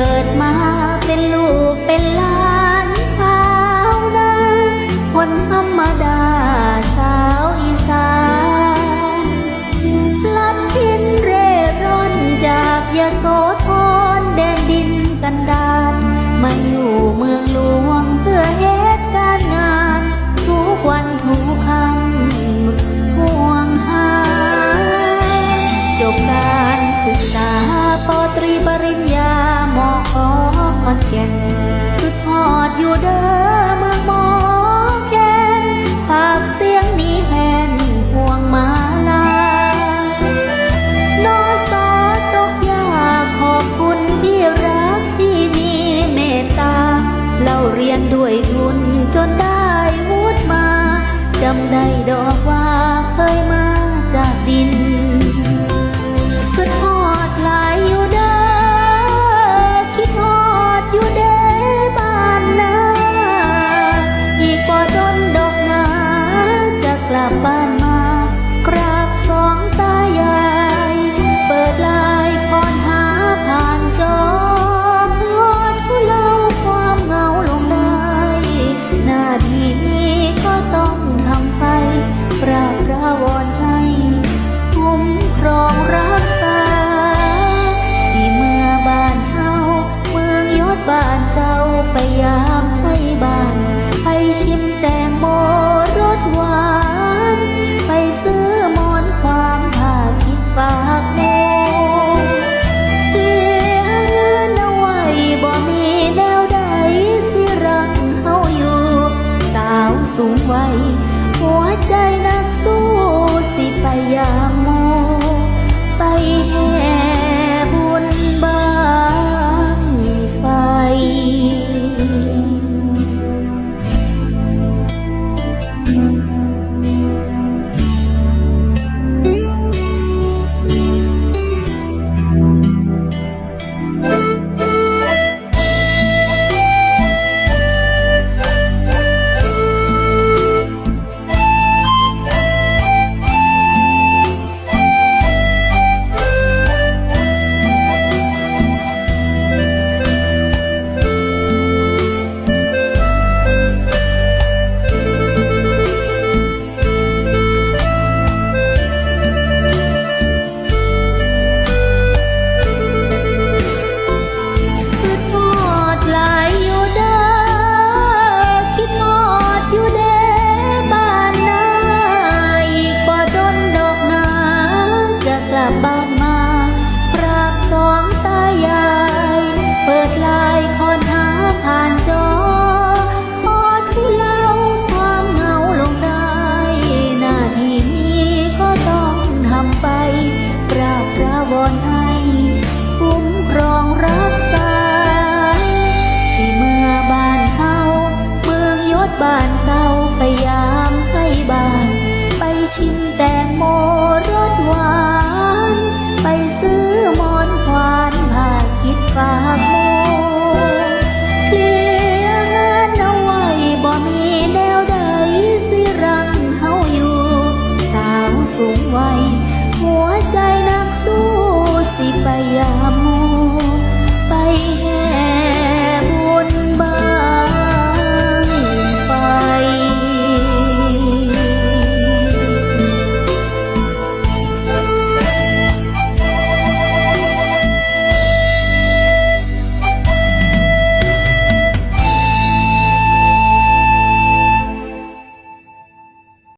เกิดมา ศึกษาปอตรีปริญญาหมอขอขอนแก่นคือพอดอยู่เด้อเมืองมอแก่นฝากเสียงนี้แผ่นห่วงมาลานอสอตกยาขอบคุณที่รักที่มีเมตตาเราเรียนด้วยทุนจนได้วุฒิมาจำได้ดอกว่า ก็ต้องทำไปปราบประวอน 怀疑 amor.